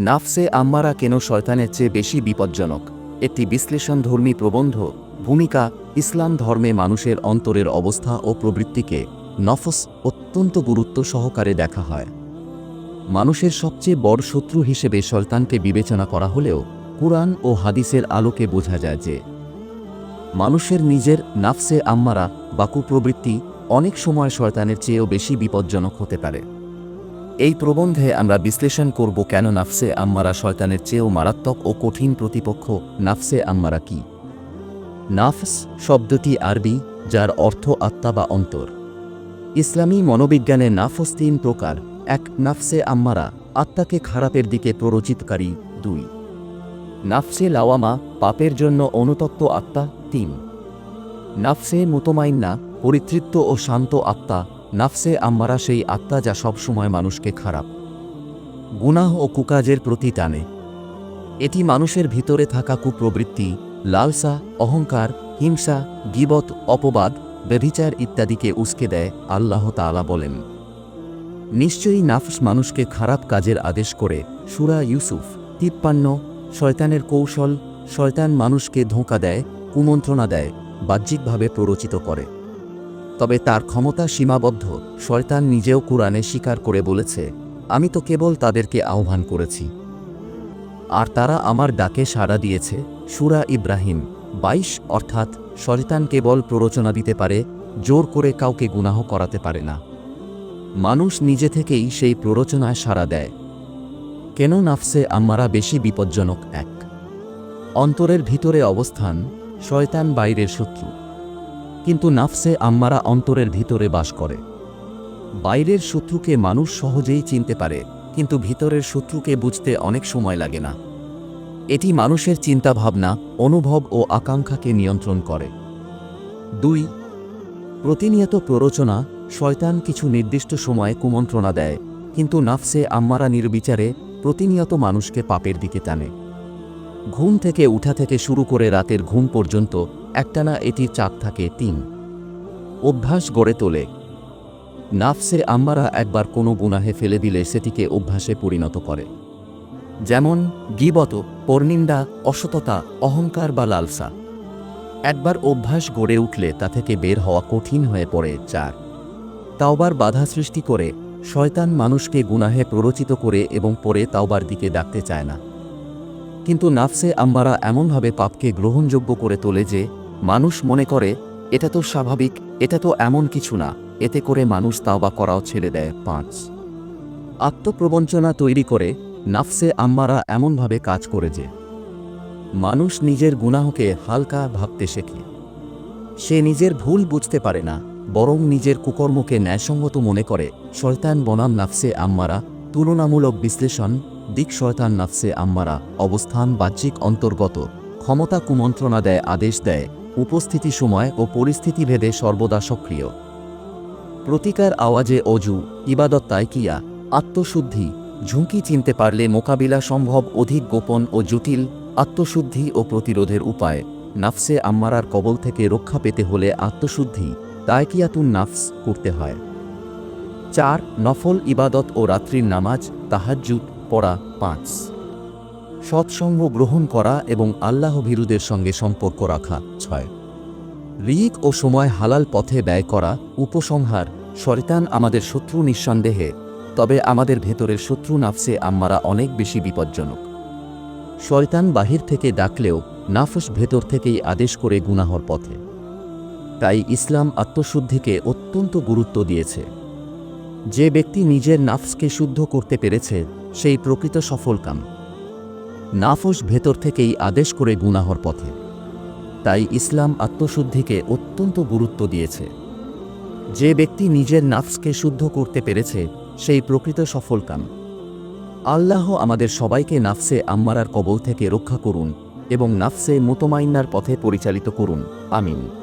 নাফসে আম্মারা কেন শয়তানের চেয়ে বেশি বিপজ্জনক? একটি বিশ্লেষণধর্মী প্রবন্ধ, ভূমিকা, ইসলাম ধর্মে মানুষের অন্তরের অবস্থা ও প্রবৃত্তিকে নফস অত্যন্ত গুরুত্ব সহকারে দেখা হয়। মানুষের সবচেয়ে বড় শত্রু হিসেবে শয়তানকে বিবেচনা করা হলেও কুরআন ও হাদিসের আলোকে বোঝা যায় যে মানুষের নিজের নাফসে আম্মারা বা কুপ্রবৃত্তি অনেক সময় শয়তানের চেয়েও বেশি বিপজ্জনক হতে পারে। এই প্রবন্ধে আমরা বিশ্লেষণ করব কেন নাফসে আম্মারা শয়তানের চেয়েও মারাত্মক ও কঠিন প্রতিপক্ষ নাফসে আম্মারা কি? নাফস শব্দটি আরবি, যার অর্থ আত্মা বা অন্তর। ইসলামী মনোবিজ্ঞানে নাফস তিন প্রকার। এক, নাফসে আম্মারা, আত্মাকে খারাপের দিকে প্ররোচিতকারী। দুই, নাফসে লাওয়ামা, পাপের জন্য অনুতপ্ত আত্মা। তিন, নাফসে মুতমাইন্না, পরিতৃপ্ত ও শান্ত আত্মা। নাফসে আম্মারা সেই আত্মা যা সবসময় মানুষকে খারাপ, গুনাহ ও কুকাজের প্রতি টানে। এটি মানুষের ভিতরে থাকা কুপ্রবৃত্তি, লালসা, অহংকার, হিংসা, গিবত, অপবাদ, ব্যভিচার ইত্যাদিকে উস্কে দেয় আল্লাহ তাআলা বলেন। নিশ্চয়ই নাফস মানুষকে খারাপ কাজের আদেশ করে, সুরা ইউসুফ তিপ্পান্ন, শয়তানের কৌশল, শয়তান মানুষকে ধোঁকা দেয়, কুমন্ত্রণা দেয়, বাহ্যিকভাবে প্ররোচিত করে। তবে তার ক্ষমতা সীমাবদ্ধ। শয়তান নিজেও কোরআনে স্বীকার করে বলেছে, আমি তো কেবল তাদেরকে আহ্বান করেছি। আর তারা আমার ডাকে সাড়া দিয়েছে। সুরা ইব্রাহিম বাইশ, অর্থাৎ শয়তান কেবল প্ররোচনা দিতে পারে, জোর করে কাউকে গুনাহ করাতে পারে না। মানুষ নিজে থেকেই সেই প্ররোচনায় সাড়া দেয়। কেন নাফসে আম্মারা বেশি বিপজ্জনক? এক। অন্তরের ভিতরে অবস্থান, শয়তান বাইরের শত্রু। কিন্তু নাফসে আম্মারা অন্তরের ভিতরে বাস করে। বাইরের শত্রুকে মানুষ সহজেই চিনতে পারে, কিন্তু ভিতরের শত্রুকে বুঝতে অনেক সময় লাগে না। এটি মানুষের চিন্তাভাবনা, অনুভব ও আকাঙ্ক্ষাকে নিয়ন্ত্রণ করে। দুই, প্রতিনিয়ত প্ররোচনা, শয়তান কিছু নির্দিষ্ট সময়ে কুমন্ত্রণা দেয়, কিন্তু নাফসে আম্মারা নির্বিচারে প্রতিনিয়ত মানুষকে পাপের দিকে টানে। ঘুম থেকে উঠা থেকে শুরু করে রাতের ঘুম পর্যন্ত একটানা এটি চাপ থাকে তিন। অভ্যাস গড়ে তোলে। নাফসে আম্মারা একবার কোনো গুনাহে ফেলে দিলে সেটিকে অভ্যাসে পরিণত করে। যেমন গিবত, পরনিন্দা, অসততা, অহংকার বা লালসা। একবার অভ্যাস গড়ে উঠলে তা থেকে বের হওয়া কঠিন হয়ে পড়ে চার। তাওবার বাধা সৃষ্টি করে, শয়তান মানুষকে গুনাহে প্ররোচিত করে এবং পরে তাওবার দিকে ডাকতে চায় না। কিন্তু নাফসে আম্বারা এমনভাবে পাপকে গ্রহণযোগ্য করে তোলে যে মানুষ মনে করে, এটা তো স্বাভাবিক, এটা তো এমন কিছু না, এতে করে মানুষ তাওবা করাও ছেড়ে দেয় পাঁচ। আত্মপ্রবঞ্চনা তৈরি করে, নাফসে আম্মারা এমনভাবে কাজ করে যে, মানুষ নিজের গুনাহকে হালকা ভাবতে শেখে। সে নিজের ভুল বুঝতে পারে না, বরং নিজের কুকর্মকে ন্যায়সঙ্গত মনে করে, শয়তান বনাম নাফসে আম্মারা, তুলনামূলক বিশ্লেষণ, দিক শয়তান নাফসে আম্মারা, অবস্থান বাহ্যিক অন্তর্গত, ক্ষমতা কুমন্ত্রণা দেয়, আদেশ দেয় উপস্থিতি সময় ও পরিস্থিতি ভেদে সর্বদা সক্রিয়। প্রতিকার আওয়াজে অজু, ইবাদত তাইকিয়া, আত্মশুদ্ধি, ঝুঁকি চিনতে পারলে মোকাবিলা সম্ভব অধিক গোপন ও জটিল, আত্মশুদ্ধি ও প্রতিরোধের উপায়। নাফসে আম্মারার কবল থেকে রক্ষা পেতে হলে আত্মশুদ্ধি, তাইকিয়াতুন নাফস করতে হয়। চার, নফল ইবাদত ও রাত্রির নামাজ, তাহাজ্জুদ, পড়া, পাঁচ। সৎসঙ্গ গ্রহণ করা এবং আল্লাহ ভীরুদের সঙ্গে সম্পর্ক রাখা। ছয়। রিক ও সময় হালাল পথে ব্যয় করা, উপসংহার, শয়তান আমাদের শত্রু নিঃসন্দেহে, তবে আমাদের ভেতরের শত্রু নাফসে আম্মারা অনেক বেশি বিপজ্জনক। শয়তান বাহির থেকে ডাকলেও নাফস ভেতর থেকেই আদেশ করে গুনাহর পথে। তাই ইসলাম আত্মশুদ্ধিকে অত্যন্ত গুরুত্ব দিয়েছে। যে ব্যক্তি নিজের নাফসকে শুদ্ধ করতে পেরেছে, সেই প্রকৃত সফলকাম নাফস ভেতর থেকেই আদেশ করে গুনাহর পথে। তাই ইসলাম আত্মশুদ্ধিকে অত্যন্ত গুরুত্ব দিয়েছে। যে ব্যক্তি নিজের নাফসকে শুদ্ধ করতে পেরেছে, সেই প্রকৃত সফল কাম। আল্লাহ আমাদের সবাইকে নাফসে আম্মারার কবল থেকে রক্ষা করুন এবং নাফসে মোতমাইন্নার পথে পরিচালিত করুন। আমিন।